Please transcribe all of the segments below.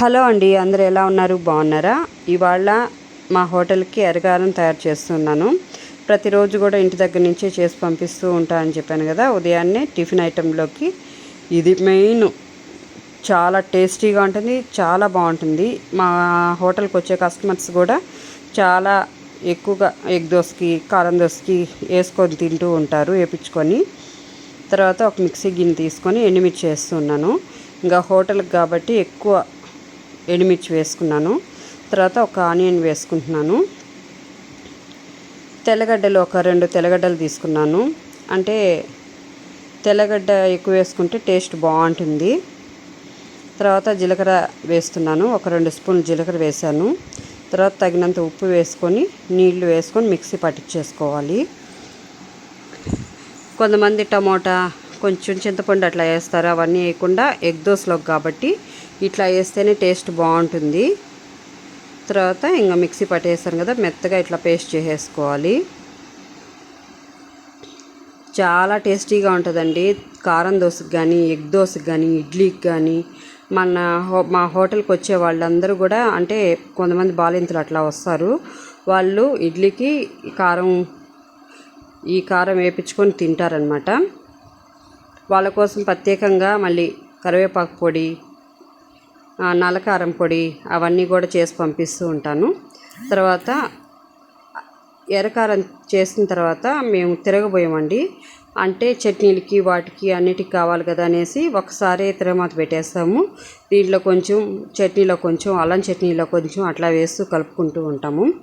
Hello అండి అందరు ఎలా ఉన్నారు? బాగున్నారా? ఇవాళ మా హోటల్కి ఎరగారం తయారు చేస్తున్నాను. ప్రతిరోజు కూడా ఇంటి దగ్గర నుంచే చేసి పంపిస్తూ ఉంటా అని చెప్పాను కదా ఉదయాన్నే టిఫిన్ ఐటెంలోకి. ఇది మెయిన్. చాలా టేస్టీగా ఉంటుంది చాలా బాగుంటుంది. మా హోటల్కి వచ్చే కస్టమర్స్ కూడా చాలా ఎక్కువగా ఎగ్ దోశకి కారం దోశకి వేసుకొని తింటూ ఉంటారు వేపించుకొని. తర్వాత ఒక మిక్సీ గిన్నె తీసుకొని ఎండుమిర్చి వేస్తున్నాను. ఇంకా హోటల్కి కాబట్టి ఎక్కువ ఎండుమిర్చి వేసుకున్నాను. తర్వాత ఒక ఆనియన్ వేసుకుంటున్నాను. తెల్లగడ్డలు ఒక రెండు తెల్లగడ్డలు తీసుకున్నాను. అంటే తెల్లగడ్డ ఎక్కువ వేసుకుంటే టేస్ట్ బాగుంటుంది. తర్వాత జీలకర్ర వేస్తున్నాను. ఒక రెండు స్పూన్లు జీలకర్ర వేసాను తర్వాత తగినంత ఉప్పు వేసుకొని నీళ్ళు వేసుకొని మిక్సీ పట్టించేసుకోవాలి. కొంతమంది టమోటా కొంచెం చింతపండు అట్లా వేస్తారు. అవన్నీ వేయకుండా ఎగ్ దోశలోకి కాబట్టి ఇట్లా వేస్తేనే టేస్ట్ బాగుంటుంది. తర్వాత ఇంకా మిక్సీ పట్టేస్తాను కదా మెత్తగా ఇట్లా పేస్ట్ చేసేసుకోవాలి. చాలా టేస్టీగా ఉంటుందండి. కారం దోశకి కానీ ఎగ్ దోశకి కానీ ఇడ్లీకి కానీ. మన హో మా హోటల్కి వచ్చే వాళ్ళందరూ కూడా అంటే కొంతమంది బాలింతలు అట్లా వస్తారు. వాళ్ళు ఇడ్లీకి కారం ఈ కారం వేయించుకొని తింటారనమాట వాళ్ళ కోసం ప్రత్యేకంగా మళ్ళీ కరివేపాకు పొడి నల్లకారం పొడి అవన్నీ కూడా చేసి పంపిస్తూ ఉంటాను. తర్వాత ఎర్రకారం చేసిన తర్వాత మేము తిరగబోయామండి. అంటే చట్నీలకి వాటికి అన్నిటికి కావాలి కదా అనేసి ఒకసారి తిరగమాత పెట్టేస్తాము. దీంట్లో కొంచెం చట్నీలో కొంచెం అల్లం చట్నీలో కొంచెం అట్లా వేస్తూ కలుపుకుంటూ ఉంటాము.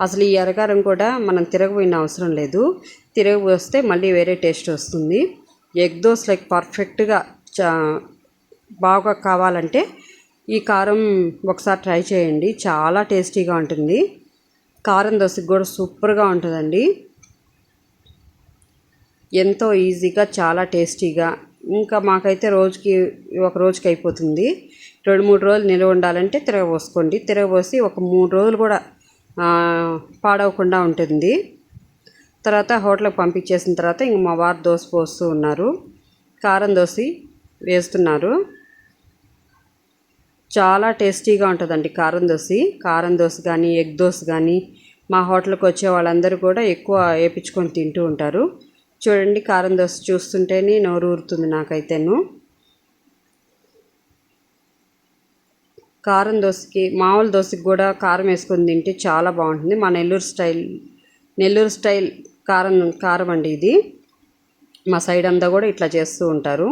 అసలు ఈ ఎరకారం కూడా మనం తిరగబోయిన అవసరం లేదు. తిరగబోస్తే మళ్ళీ వేరే టేస్ట్ వస్తుంది. ఎగ్ దోశ లైక్ పర్ఫెక్ట్గా చా బాగా కావాలంటే ఈ కారం ఒకసారి ట్రై చేయండి. చాలా టేస్టీగా ఉంటుంది. కారం దోశకి కూడా సూపర్గా ఉంటుందండి. ఎంతో ఈజీగా చాలా టేస్టీగా. ఇంకా మాకైతే రోజుకి ఒక రోజుకి అయిపోతుంది. రెండు మూడు రోజులు నిల్వ ఉండాలంటే తిరగబోసుకోండి. తిరగబోసి ఒక మూడు రోజులు కూడా పాడవకుండా ఉంటుంది. తర్వాత హోటల్కి పంపించేసిన తర్వాత ఇంక మా వారు దోశ పోస్తూ ఉన్నారు. కారం దోశ వేస్తున్నారు. చాలా టేస్టీగా ఉంటుందండి కారం దోశ. కారం దోశ కానీ ఎగ్ దోశ కానీ మా హోటల్కి వచ్చే వాళ్ళందరూ కూడా ఎక్కువ వేపించుకొని తింటూ ఉంటారు. చూడండి కారం దోశ చూస్తుంటేనే నోరు ఊరుతుంది నాకైతేను. కారం దోశకి మామూలు దోశకి కూడా కారం వేసుకొని తింటే చాలా బాగుంటుంది. మా నెల్లూరు స్టైల్ నెల్లూరు స్టైల్ కారం కారం అండి ఇది. మా సైడ్ అంతా కూడా ఇట్లా చేస్తూ ఉంటారు.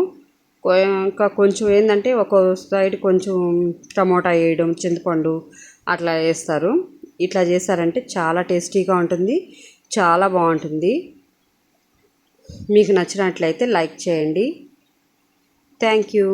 ఇంకా కొంచెం ఏంటంటే ఒక సైడ్ కొంచెం టమోటా వేయడం చింతపండు అట్లా వేస్తారు. ఇట్లా చేశారంటే చాలా టేస్టీగా ఉంటుంది చాలా బాగుంటుంది. మీకు నచ్చినట్లయితే లైక్ చేయండి. Thank you.